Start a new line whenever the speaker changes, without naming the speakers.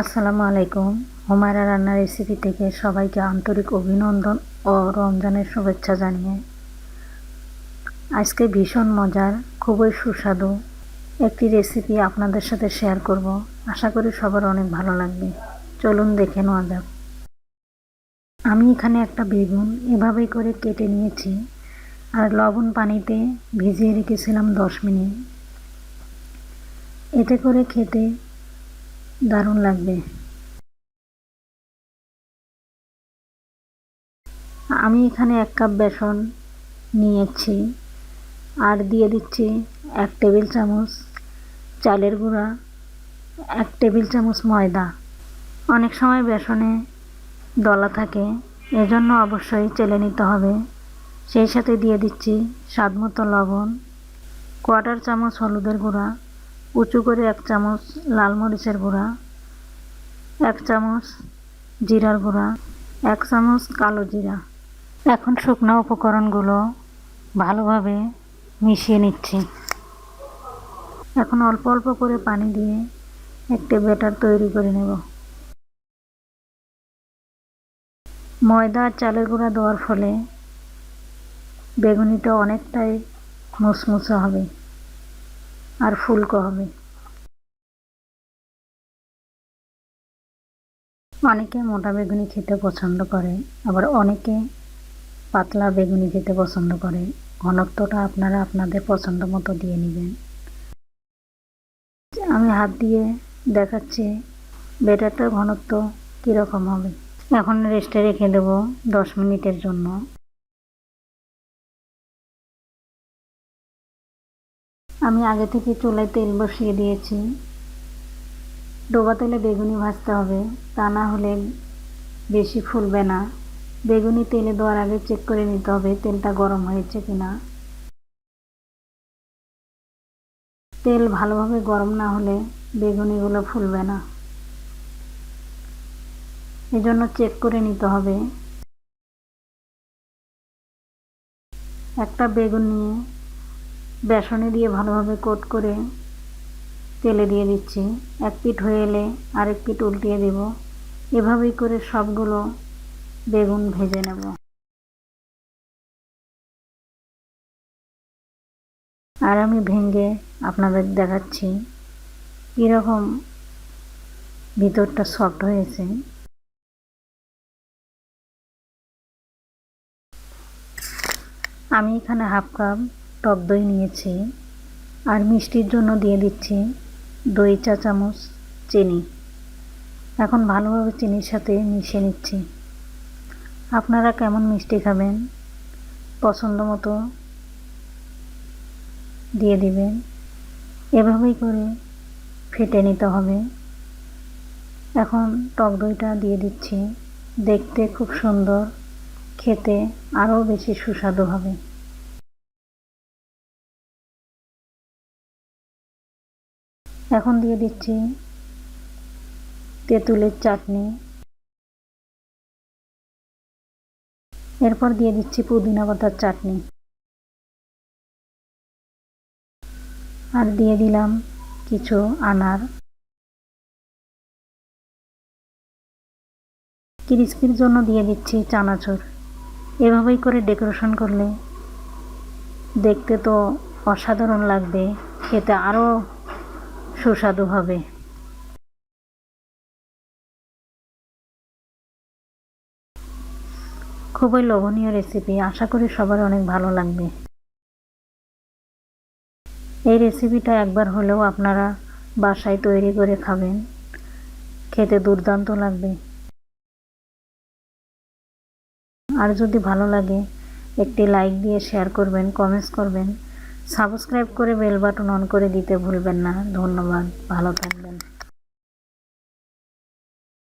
আসসালামু আলাইকুম। হুমায়রা রান্নার রেসিপি থেকে সবাইকে আন্তরিক অভিনন্দন ও রমজানের শুভেচ্ছা জানিয়ে। আজকে ভীষণ মজার, খুবই সুস্বাদু একটি রেসিপি আপনাদের সাথে শেয়ার করব। আশা করি সবার অনেক ভালো লাগবে। চলুন দেখে নেওয়া যাক। আমি এখানে একটা বেগুন এভাবেই করে কেটে নিয়েছি আর লবণ পানিতে ভিজিয়ে রেখেছিলাম দশ মিনিট। এতে করে খেতে দারুণ লাগবে। আমি এখানে এক কাপ বেসন নিয়েছি আর দিয়ে দিচ্ছি এক টেবিল চামচ চালের গুঁড়া, এক টেবিল চামচ ময়দা। অনেক সময় বেসনে দলা থাকে, এজন্য অবশ্যই চেলে নিতে হবে। সেই সাথে দিয়ে দিচ্ছি স্বাদ মতো লবণ কোয়াটার চামচ হলুদের গুঁড়া উঁচু করে এক চামচ লাল মরিচের গুঁড়া, এক চামচ জিরার গুঁড়া, এক চামচ কালো জিরা। এখন শুকনো উপকরণগুলো ভালোভাবে মিশিয়ে নিচ্ছি। এখন অল্প অল্প করে পানি দিয়ে একটি ব্যাটার তৈরি করে নেব। ময়দা আর চালের গুঁড়া দেওয়ার ফলে বেগুনিটা অনেকটাই মুসমুসে হবে। আর ফুলকো হবে। অনেকে মোটা বেগুনি খেতে পছন্দ করে, আবার অনেকে পাতলা বেগুনি খেতে পছন্দ করে। ঘনত্বটা আপনারা আপনাদের পছন্দ মতো দিয়ে নেবেন। আমি হাত দিয়ে দেখাচ্ছি বেটারটার ঘনত্ব কীরকম হবে। এখন রেস্টে রেখে দেবো দশ মিনিটের জন্য। আমি আগে থেকে চুলায় তেল বসিয়ে দিয়েছি। ডোবা তেলে বেগুনি ভাজতে হবে, তা না হলে বেশি ফুলবে না। বেগুনি তেলে দেওয়ার আগে চেক করে নিতে হবে তেলটা গরম হয়েছে কিনা। তেল ভালোভাবে গরম না হলে বেগুনিগুলো ফুলবে না। এজন্য চেক করে নিতে হবে। একটা বেগুন নিয়ে বেসনে দিয়ে ভালোভাবে কোট করে তেলে দিয়ে দিচ্ছি। এক পিঠ হয়ে এলে আরেক পিঠ উল্টিয়ে দেব। এভাবেই করে সবগুলো বেগুন ভেজে নেব। আর আমি ভেঙে আপনাদের দেখাচ্ছি কীরকম ভিতরটা সফট হয়েছে। আমি এখানে হাফ কাপ টক দই নিয়েছি আর মিষ্টির জন্য দিয়ে দিচ্ছি দই চা চামচ চিনি। এখন ভালোভাবে চিনির সাথে মিশিয়ে নিচ্ছি। আপনারা কেমন মিষ্টি খাবেন পছন্দ মতো দিয়ে দিবেন। এভাবেই করে ফেটে নিতে হবে। এখন টক দইটা দিয়ে দিচ্ছি। দেখতে খুব সুন্দর, খেতে আরও বেশি সুস্বাদু হবে। এখন দিয়ে দিচ্ছি তেঁতুলের চাটনি। এরপর দিয়ে দিচ্ছি পুদিনা পাতার চাটনি। আর দিয়ে দিলাম কিছু আনার। ক্রিস্পির জন্য দিয়ে দিচ্ছি চানাচুর। এভাবেই করে ডেকোরেশন করলে দেখতে তো অসাধারণ লাগবে, খেতে আরও সুস্বাদু হবে। খুবই লোভনীয় রেসিপি আশা করি সবার অনেক ভালো লাগবে। এই রেসিপিটা একবার হলেও আপনারা বাসায় তৈরি করে খাবেন। খেতে দুর্দান্ত লাগবে। আর যদি ভালো লাগে, একটি লাইক দিয়ে শেয়ার করবেন কমেন্টস করবেন। সাবস্ক্রাইব করে বেল বাটন অন করে দিতে ভুলবেন না। ধন্যবাদ। ভালো থাকবেন।